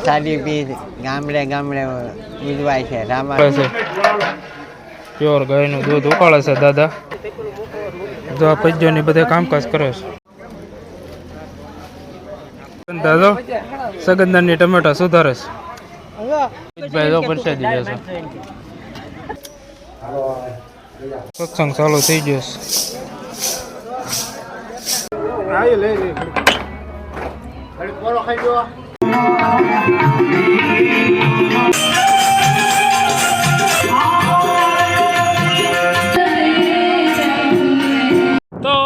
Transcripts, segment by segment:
અષાઢી પી ગામડે ગામડે ઉજવાય છે રામા છે. પ્યોર ગાયનું દૂધ ઉકાળે છે દાદા. જો આ પૈજોની બધે કામકાજ કરે છે. દાદો સગંદાની ટમેટા સુધારે છે. ભાઈ જો પરસાદી લે છે. સત્સંગ ચાલુ થઈ ગયો છે. તો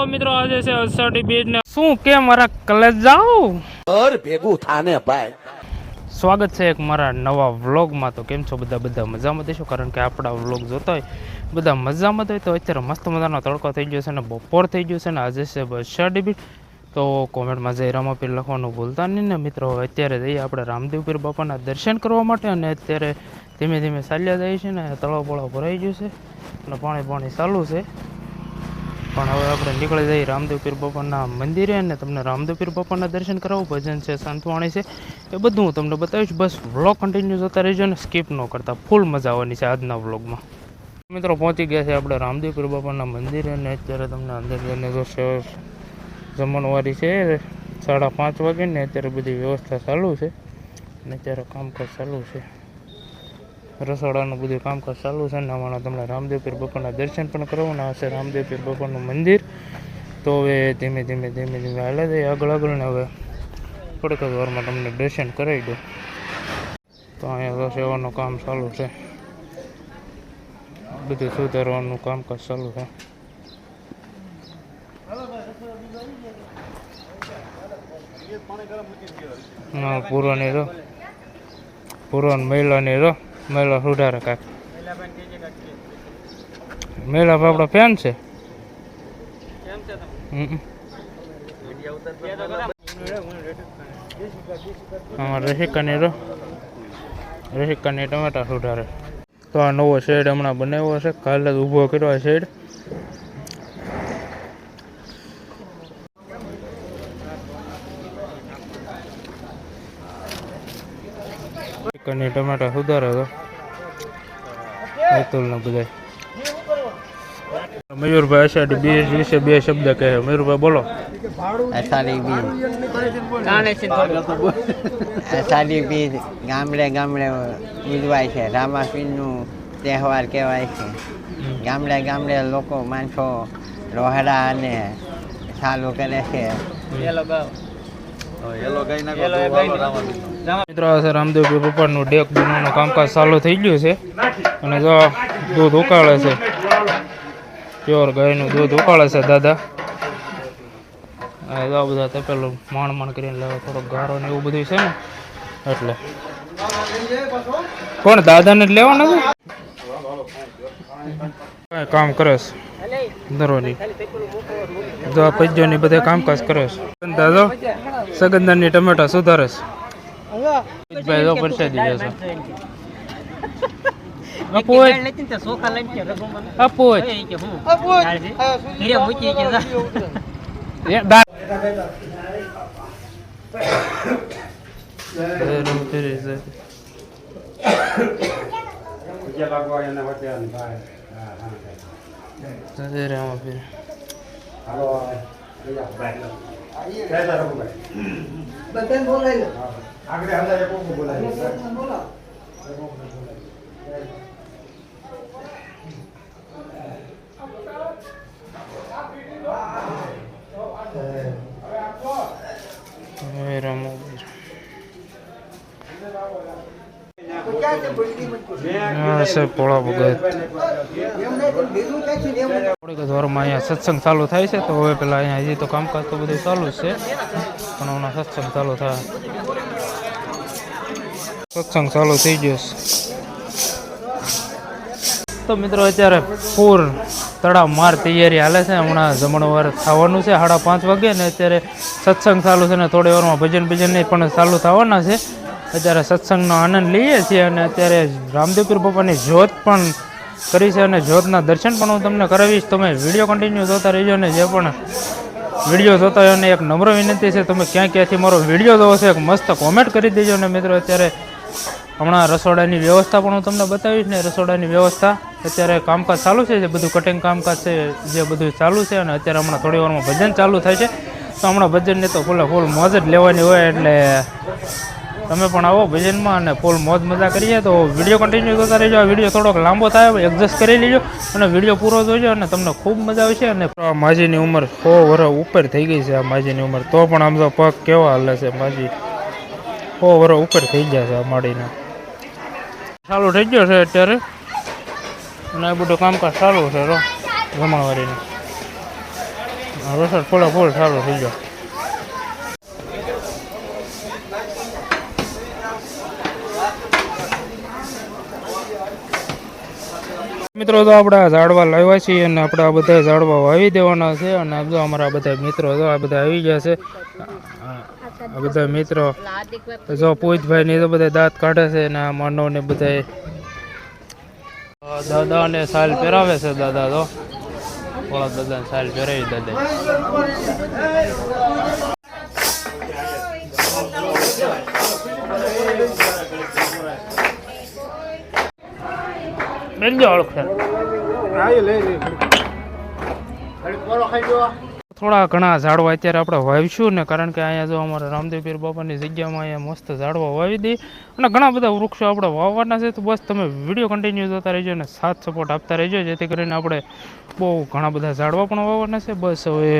મિત્રો આજે છે અષાઢી બીજ ને શું કે મારા કલેજ જાઓ ઘર ભેગું થાને ભાઈ. સ્વાગત છે એક મારા નવા વ્લોગમાં. તો કેમ છો બધા? બધા મજામાં દેશો? કારણ કે આપણા વ્લોગ જોતા હોય બધા મજામાં હોય. તો અત્યારે મસ્ત મજાનો તડકો થઈ ગયો છે ને બપોર થઈ ગયું છે ને આજે છે અષાઢી બીજ. તો કોમેન્ટમાં જય રામાપીર લખવાનું ભૂલતા નહીં ને મિત્રો. અત્યારે જઈએ આપણે રામદેવપીર બાપાના દર્શન કરવા માટે અને અત્યારે ધીમે ધીમે ચાલ્યા જાય છે ને, તળાવ બળાવ ભરાઈ ગયું છે અને પાણી પાણી ચાલુ છે. પણ હવે આપણે નીકળી જઈએ રામદેવપીર બાપાના મંદિરે અને તમને રામદેવપીર બાપાના દર્શન કરાવું. ભજન છે, સંતવાણી છે, એ બધું હું તમને બતાવીશ. બસ વ્લોગ કન્ટિન્યુ જતા રહેજો અને સ્કીપ ન કરતા. ફૂલ મજા આવવાની છે આજના વ્લોગમાં મિત્રો પહોંચી ગયા છે આપણે રામદેવપીર બાપાના મંદિરે અને અત્યારે તમને અંદર જઈને જો સેવા જમણવારી છે, સાડા પાંચ વાગે અત્યારે બધી વ્યવસ્થા ચાલુ છે. અને અત્યારે કામકાજ ચાલુ છે. રસોડાનું બધું કામકાજ ચાલુ છે અને હમણાં તમને રામદેવપીર બપોરના દર્શન પણ કરવાના હશે, રામદેવપીર બપોરનું મંદિર. તો હવે ધીમે ધીમે ધીમે ધીમે હાલે જાય આગળ આગળ ને હવે થોડીક જ વારમાં તમને દર્શન કરાવી દો તો અહીંયા સેવાનું કામ ચાલુ છે. બધું સુધારવાનું કામકાજ ચાલુ છે. હા, પૂરોની રો પૂરો મહિલાની રો મહિલા સુધારે કાંક. મહિલા આપણા ફેન છે. આમાં રસિકાની રો રસિકાની ટમેટા સુધારે. તો આ નવો શેડ હમણાં બનાવ્યો છે. કાલે જ ઊભો કર્યો આ શેડ રસિકાની ટમેટા સુધારો હતો અતુલ બધા મયુરભાઈ અષાઢી બીજ વિશે બે શબ્દ કહે મયુરભાઈ બોલો. અષાઢી બીજ અષાઢી બીજ ગામડે ગામડે ઉજવાય છે. રામાપીરનું તહેવાર કહેવાય છે. ગામડે ગામડે લોકો માણસો રોહડા અને ચાલુ કરે છે. મિત્રો આ છે રામદેવ પપ્પાનું ડેક બનાવવાનું કામકાજ ચાલુ થઈ ગયું છે. અને જો દૂધ ઉકાળે છે. પ્યોર ગાયનું દૂધ ઉકાળે છે દાદા. આ બધા તપેલું માણ માણ કરીને લેવા થોડોક ગારો ને એવું બધું છે ને? એટલે. કોણ દાદાને જ લેવાના છે? કામ કરે છે. દરોની જો આ પૈજોની બધે કામકાજ કરો છો. દાદો સગંદાની ટમેટા સુધારે છે. ભાઈ જો પરસાદી જશો છે. આપો હોય બોલાય હોય એ દા એ રમતી રહી છે જય રામ પીર જય રામ પીર સત્સંગ ચાલુ થાય છે તો હવે પેલા અહીંયા હજી તો કામકાજ તો બધું ચાલુ છે પણ હમણાં સત્સંગ ચાલુ થાય સત્સંગ ચાલુ થઈ ગયો તો મિત્રો અત્યારે પૂર તળાવ માર તૈયારી હાલે છે હમણાં જમણવાર થવાનું છે સાડા પાંચ વાગે ને અત્યારે સત્સંગ ચાલુ છે ને થોડી વારમાં ભજન ભજન પણ ચાલુ થવાના છે અત્યારે સત્સંગનો આનંદ લઈએ છીએ અને અત્યારે રામદેવપીર બાપાની જ્યોત પણ કરી છે અને જ્યોતના દર્શન પણ હું તમને કરાવીશ. તમે વીડિયો કન્ટિન્યુ જોતા રહેજો અને જે પણ વીડિયો જોતા હોય અને એક નમ્ર વિનંતી છે. તમે ક્યાં ક્યાંથી મારો વીડિયો જોવો છો, એક મસ્ત કોમેન્ટ કરી દેજો અને મિત્રો અત્યારે હમણાં રસોડાની વ્યવસ્થા પણ હું તમને બતાવીશ ને રસોડાની વ્યવસ્થા અત્યારે કામકાજ ચાલુ છે, જે બધું કટિંગ કામકાજ છે, જે બધું ચાલુ છે અને અત્યારે હમણાં થોડી વારમાં ભજન ચાલુ થાય છે. તો હમણાં ભજનને તો ફૂલે ફૂલ મોજ જ લેવાની હોય એટલે તમે પણ આવો ભજનમાં અને ફૂલ મોજ મજા કરીએ તો વીડિયો કન્ટિન્યુ કરતા રહેજો. આ વીડિયો થોડોક લાંબો થાય એડજસ્ટ કરી લેજો અને વીડિયો પૂરો જોજો અને તમને ખૂબ મજા આવશે અને માજીની ઉંમર સો વર્ષ ઉપર થઈ ગઈ છે, આ માજીની ઉંમર. તો પણ આમ તો પગ કેવા હાલે છે માજી. સો વર્ષ ઉપર થઈ ગયા છે આ માડીના. ચાલુ થઈ ગયો છે અત્યારે. અને આ બધું કામકાજ ચાલુ છે રો જમણવારીનું. રસોડ ફૂલે ફૂલ ચાલુ થઈ ગયો. મિત્રો, તો આપણે ઝાડવા લાવ્યા છીએ અને આપણે બધા ઝાડવા વાવી દેવાના છે અને જો અમારા બધા મિત્રો તો આ બધા આવી ગયા છે. આ બધા મિત્રો જો પૂજભાઈ ને તો બધા દાંત કાઢે છે અને આ માનવ ને બધા દાદા ને સાલ પહેરાવે છે દાદા તો. થોડા દાદા સાલ પહેરાવી દાદા. ઓળખે. થોડા ઘણા ઝાડવા અત્યારે આપણે વાવીશું ને કારણ કે અહીંયા જો અમારા રામદેવ પીર બાપાની જગ્યામાં અહીંયા મસ્ત ઝાડવા વાવી દઈએ અને ઘણા બધા વૃક્ષો આપણે વાવવાના છે તો બસ તમે વીડિયો કન્ટિન્યુ જોતા રહેજો અને સાથ સપોર્ટ આપતા રહેજો જેથી કરીને આપણે બહુ ઘણા બધા ઝાડવા પણ વાવવાના છે. બસ હવે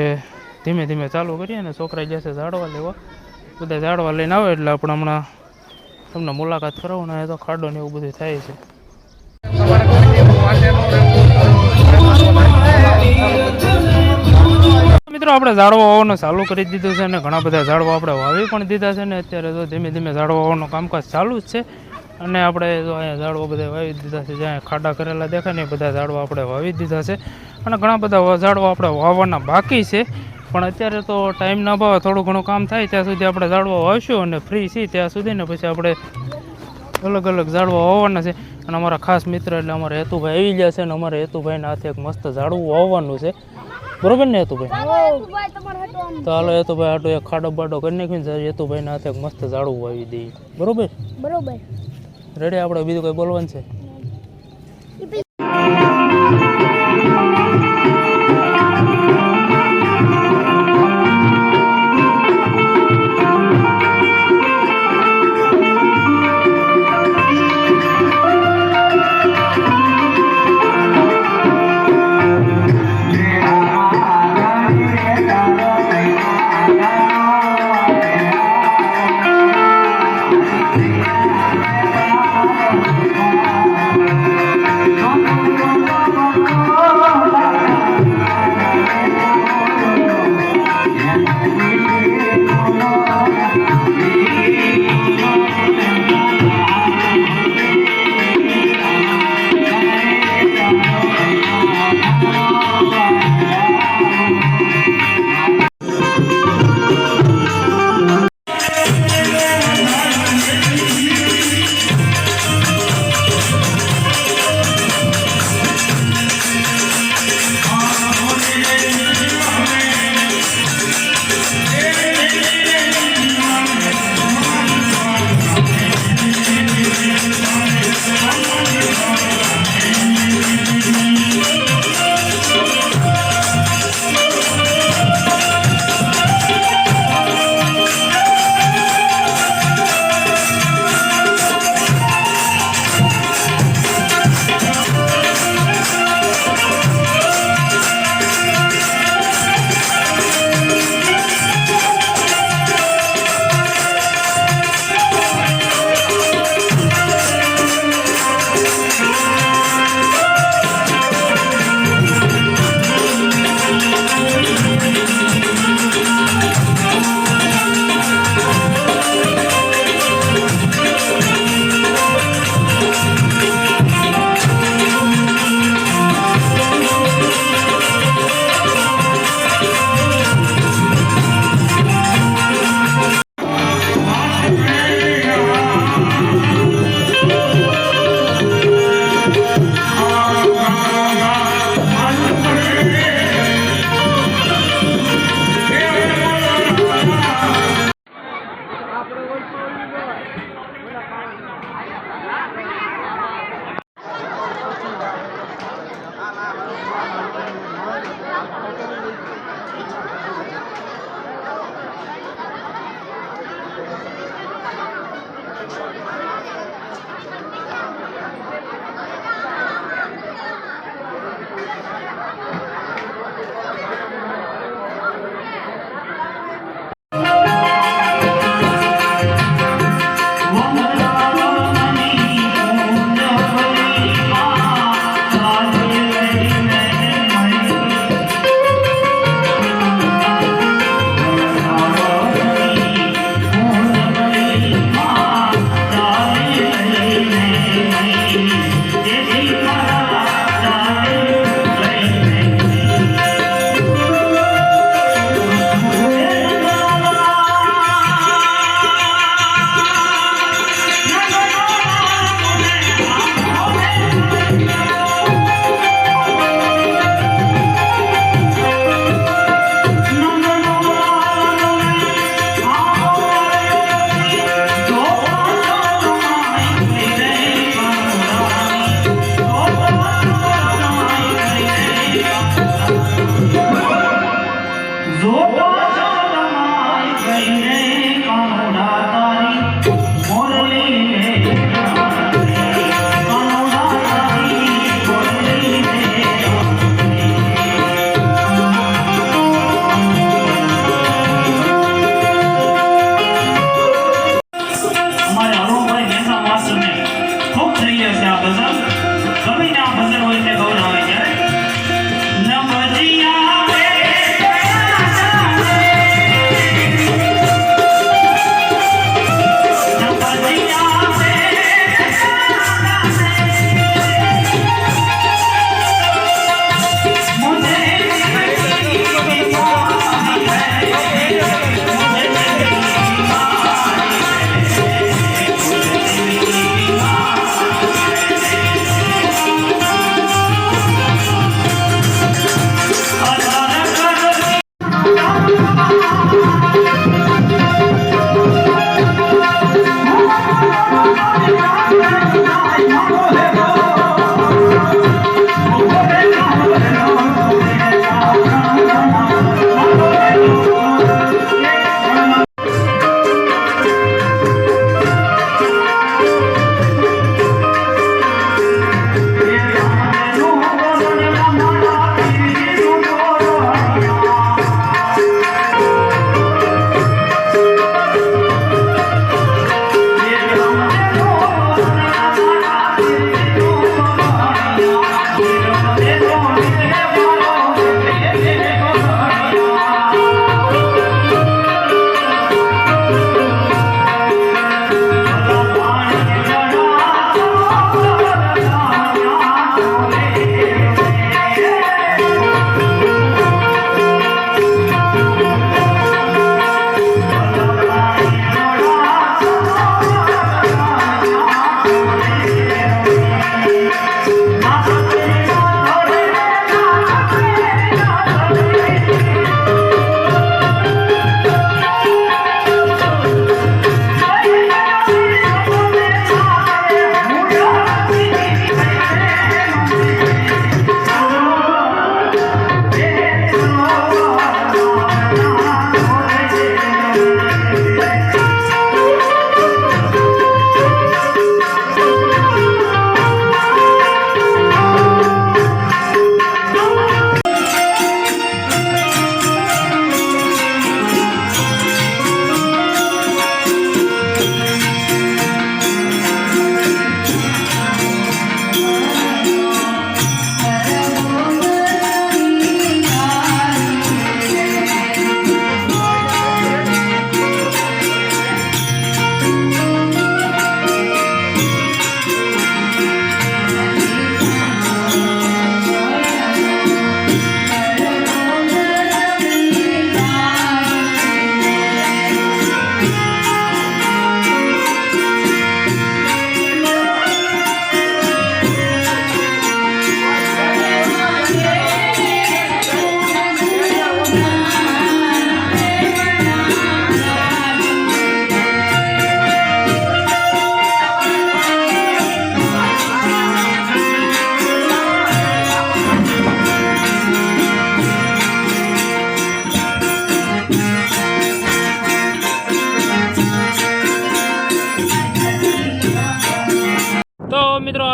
ધીમે ધીમે ચાલુ કરીએ અને છોકરા જશે ઝાડવા લેવા. બધા ઝાડવા લઈને આવે એટલે આપણે હમણાં તમને મુલાકાત કરાવું ને તો ખાડો ને એવું બધું થાય છે. આપણે ઝાડવા વાવવાનું ચાલુ કરી દીધું છે અને ઘણા બધા ઝાડવા આપણે વાવી પણ દીધા છે ને અત્યારે તો ધીમે ધીમે ઝાડવા વાવવાનું કામકાજ ચાલુ જ છે. અને આપણે જો અહીંયા ઝાડવા બધા વાવી દીધા છે, જ્યાં ખાડા કરેલા દેખાય ને એ બધા ઝાડવા આપણે વાવી દીધા છે. અને ઘણા બધા ઝાડવા આપણે વાવવાના બાકી છે. પણ અત્યારે તો ટાઈમ ના ભાવે થોડું ઘણું કામ થાય ત્યાં સુધી આપણે ઝાડવા વાવશું અને ફ્રી છીએ ત્યાં સુધી ને પછી આપણે અલગ અલગ ઝાડવા વાવવાના છે. અને અમારા ખાસ મિત્ર એટલે અમારા હેતુભાઈ આવી ગયા છે અને અમારા હેતુભાઈના હાથે એક મસ્ત ઝાડવું વાવવાનું છે. બરોબર ને હેતુભાઈ? તો હાલો હેતુભાઈ આટો એક ખાડો બાડો કરી નાખ્યું ને હેતુભાઈના હાથે એક મસ્ત ઝાડવું વાવી દઈએ બરોબર? બરોબર. રેડી આપણે બીજું કંઈ બોલવાનું છે?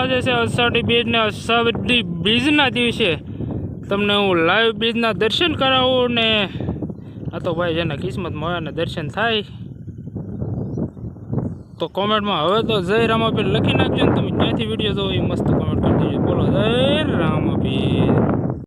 આજે છે, અષાઢી બીજને અષાઢી બીજના દિવસે તમને હું લાઈવ બીજના દર્શન કરાવું ને આ તો ભાઈ જેના કિસ્મતમાં હોય ને દર્શન થાય. તો કોમેન્ટમાં હવે તો જય રામાપીર લખી નાખજો ને તમે ક્યાંથી વીડિયો જોવો એ મસ્ત કોમેન્ટ કરી દેજો. બોલો જય રામાપીર.